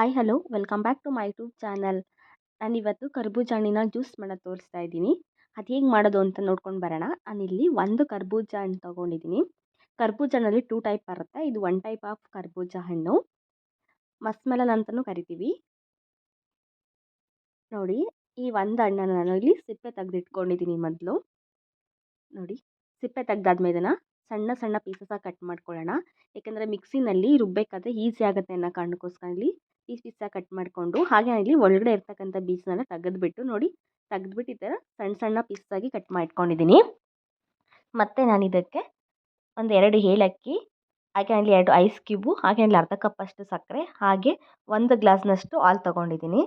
Hi hello welcome back to my YouTube channel ನಾನಿವತ್ತು ಕರ್ಬೂಜ ಹಣ್ಣಿನ ಜ್ಯೂಸ್ ಮಾಡೋದು ತೋರಿಸ್ತಾ ಇದ್ದೀನಿ. ಅದು ಹೇಗೆ ಮಾಡೋದು ಅಂತ ನೋಡ್ಕೊಂಡು ಬರೋಣ. ಇಲ್ಲಿ ಒಂದು ಕರ್ಬೂಜ ಹಣ್ಣು ತೊಗೊಂಡಿದ್ದೀನಿ. ಕರ್ಬೂಜ ಹಣ್ಣಲ್ಲಿ ಟೂ ಟೈಪ್ ಬರುತ್ತೆ. ಇದು ಒನ್ ಟೈಪ್ ಆಫ್ ಕರ್ಬೂಜ ಹಣ್ಣು. ಮಸ್ಮೆಲನ್ ಅಂತಲೂ ಕರಿತೀವಿ. ನೋಡಿ, ಈ ಒಂದು ಹಣ್ಣನ್ನು ನಾನು ಇಲ್ಲಿ ಸಿಪ್ಪೆ ತೆಗೆದಿಟ್ಕೊಂಡಿದ್ದೀನಿ ಮೊದಲು. ನೋಡಿ, ಸಿಪ್ಪೆ ತೆಗ್ದಾದ್ಮೇಲೆ ಇದನ್ನು ಸಣ್ಣ ಸಣ್ಣ ಪೀಸಸ್ಸಾಗಿ ಕಟ್ ಮಾಡ್ಕೊಳ್ಳೋಣ. ಯಾಕೆಂದರೆ ಮಿಕ್ಸಿನಲ್ಲಿ ರುಬ್ಬೇಕಾದರೆ ಈಸಿ ಆಗುತ್ತೆ ಅನ್ನೋ ಕಾರಣಕ್ಕೋಸ್ಕರ ಇಲ್ಲಿ ಪೀಸ್ ಪೀಸಾಗಿ ಕಟ್ ಮಾಡಿಕೊಂಡು, ಹಾಗೆ ಇಲ್ಲಿ ಒಳಗಡೆ ಇರ್ತಕ್ಕಂಥ ಬೀಜನೆಲ್ಲ ತೆಗೆದ್ಬಿಟ್ಟು ನೋಡಿ, ತೆಗೆದ್ಬಿಟ್ಟು ಈ ಥರ ಸಣ್ಣ ಸಣ್ಣ ಪೀಸಾಗಿ ಕಟ್ ಮಾಡ್ಕೊಂಡಿದ್ದೀನಿ. ಮತ್ತು ನಾನು ಇದಕ್ಕೆ ಒಂದು ಎರಡು ಏಲಕ್ಕಿ, ಹಾಗೆ ಅಲ್ಲಿ ಎರಡು ಐಸ್ ಕ್ಯೂಬು ಹಾಗೆ ಅಲ್ಲಿ ಅರ್ಧ ಕಪ್ಪಷ್ಟು ಸಕ್ಕರೆ, ಹಾಗೆ ಒಂದು ಗ್ಲಾಸ್ನಷ್ಟು ಹಾಲು ತೊಗೊಂಡಿದ್ದೀನಿ.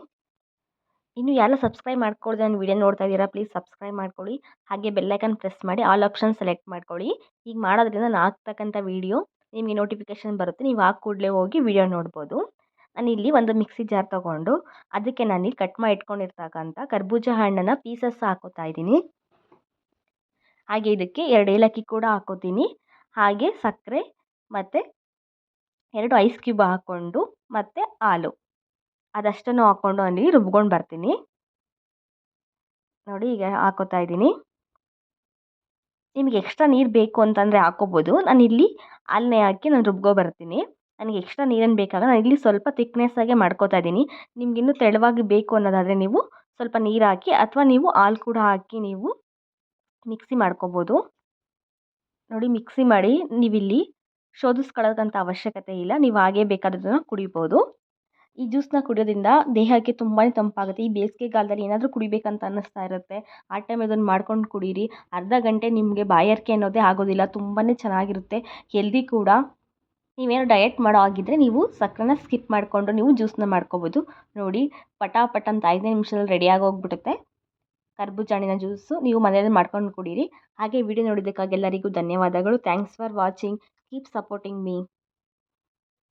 ಇನ್ನು ಯಾರು ಸಬ್ಸ್ಕ್ರೈಬ್ ಮಾಡ್ಕೊಳ್ದೆ ನನ್ನ ವೀಡಿಯೋ ನೋಡ್ತಾ ಇದ್ದೀರಾ ಪ್ಲೀಸ್ ಸಬ್ಸ್ಕ್ರೈಬ್ ಮಾಡ್ಕೊಳ್ಳಿ. ಹಾಗೆ ಬೆಲ್ಲೈಕನ್ ಪ್ರೆಸ್ ಮಾಡಿ ಆಲ್ ಆಪ್ಷನ್ ಸೆಲೆಕ್ಟ್ ಮಾಡ್ಕೊಳ್ಳಿ. ಈಗ ಮಾಡೋದ್ರಿಂದ ನಾನು ಹಾಕ್ತಕ್ಕಂಥ ವೀಡಿಯೋ ನಿಮಗೆ ನೋಟಿಫಿಕೇಷನ್ ಬರುತ್ತೆ. ನೀವು ಹಾಕಿ ಕೂಡಲೇ ಹೋಗಿ ವೀಡಿಯೋ ನೋಡ್ಬೋದು. ನಾನಿಲ್ಲಿ ಒಂದು ಮಿಕ್ಸಿ ಜಾರ್ ತೊಗೊಂಡು ಅದಕ್ಕೆ ನಾನಿಲ್ಲಿ ಕಟ್ ಮಾಡಿ ಇಟ್ಕೊಂಡಿರ್ತಕ್ಕಂಥ ಕರ್ಬೂಜ ಹಣ್ಣನ್ನು ಪೀಸಸ್ ಹಾಕೋತಾ ಇದ್ದೀನಿ. ಹಾಗೆ ಇದಕ್ಕೆ ಎರಡು ಏಲಕ್ಕಿ ಕೂಡ ಹಾಕೋತೀನಿ. ಹಾಗೆ ಸಕ್ಕರೆ ಮತ್ತು ಎರಡು ಐಸ್ ಕ್ಯೂಬ್ ಹಾಕ್ಕೊಂಡು ಮತ್ತು ಹಾಲು. ಅದಷ್ಟನ್ನು ಹಾಕ್ಕೊಂಡು ಅಲ್ಲಿ ರುಬ್ಕೊಂಡು ಬರ್ತೀನಿ. ನೋಡಿ ಈಗ ಹಾಕೋತಾ ಇದ್ದೀನಿ. ನಿಮಗೆ ಎಕ್ಸ್ಟ್ರಾ ನೀರು ಬೇಕು ಅಂತಂದರೆ ನಾನು ಇಲ್ಲಿ ಹಾಲನ್ನೇ ಹಾಕಿ ನಾನು ರುಬ್ಕೊ ಬರ್ತೀನಿ. ನನಗೆ ಎಕ್ಸ್ಟ್ರಾ ನೀರೇನು ಬೇಕಾಗ ನಾನು ಇಲ್ಲಿ ಸ್ವಲ್ಪ ತಿಕ್ನೆಸ್ಸಾಗೆ ಮಾಡ್ಕೋತಾ ಇದ್ದೀನಿ. ನಿಮ್ಗೆ ಇನ್ನೂ ತೆಳುವಾಗಿ ಬೇಕು ಅನ್ನೋದಾದರೆ ನೀವು ಸ್ವಲ್ಪ ನೀರು ಹಾಕಿ ಅಥವಾ ನೀವು ಹಾಲು ಕೂಡ ಹಾಕಿ ನೀವು ಮಿಕ್ಸಿ ಮಾಡ್ಕೋಬೋದು. ನೋಡಿ ಮಿಕ್ಸಿ ಮಾಡಿ ನೀವಿಲ್ಲಿ ಶೋಧಿಸ್ಕೊಳ್ಳೋಕ್ಕಂಥ ಅವಶ್ಯಕತೆ ಇಲ್ಲ. ನೀವು ಹಾಗೇ ಬೇಕಾದದನ್ನು ಕುಡಿಬೋದು. ಈ ಜ್ಯೂಸನ್ನ ಕುಡಿಯೋದ್ರಿಂದ ದೇಹಕ್ಕೆ ತುಂಬಾ ತಂಪಾಗುತ್ತೆ. ಈ ಬೇಸಿಗೆಗಾಲದಲ್ಲಿ ಏನಾದರೂ ಕುಡಿಬೇಕಂತ ಅನ್ನಿಸ್ತಾ ಇರುತ್ತೆ. ಆ ಟೈಮ್ ಇದನ್ನು ಮಾಡ್ಕೊಂಡು ಕುಡೀರಿ. ಅರ್ಧ ಗಂಟೆ ನಿಮಗೆ ಬಾಯಾರಿಕೆ ಅನ್ನೋದೇ ಆಗೋದಿಲ್ಲ. ತುಂಬಾ ಚೆನ್ನಾಗಿರುತ್ತೆ. ಹೆಲ್ದಿ ಕೂಡ. ನೀವೇನು ಡಯಟ್ ಮಾಡೋ ಹಾಗಿದ್ರೆ ನೀವು ಸಕ್ಕರೆನ ಸ್ಕಿಪ್ ಮಾಡಿಕೊಂಡು ನೀವು ಜ್ಯೂಸನ್ನ ಮಾಡ್ಕೋಬೋದು. ನೋಡಿ, ಪಟಾಪಟ ಅಂತ ಐದನೇ ನಿಮಿಷದಲ್ಲಿ ರೆಡಿಯಾಗಿ ಹೋಗ್ಬಿಡುತ್ತೆ. ಕರ್ಬೂಜ ಹಣ್ಣಿನ ಜ್ಯೂಸು ನೀವು ಮನೆಯಲ್ಲಿ ಮಾಡ್ಕೊಂಡು ಕುಡೀರಿ. ಹಾಗೆ ವಿಡಿಯೋ ನೋಡಿದ್ದಕ್ಕಾಗಿ ಎಲ್ಲರಿಗೂ ಧನ್ಯವಾದಗಳು. Thanks for watching keep supporting me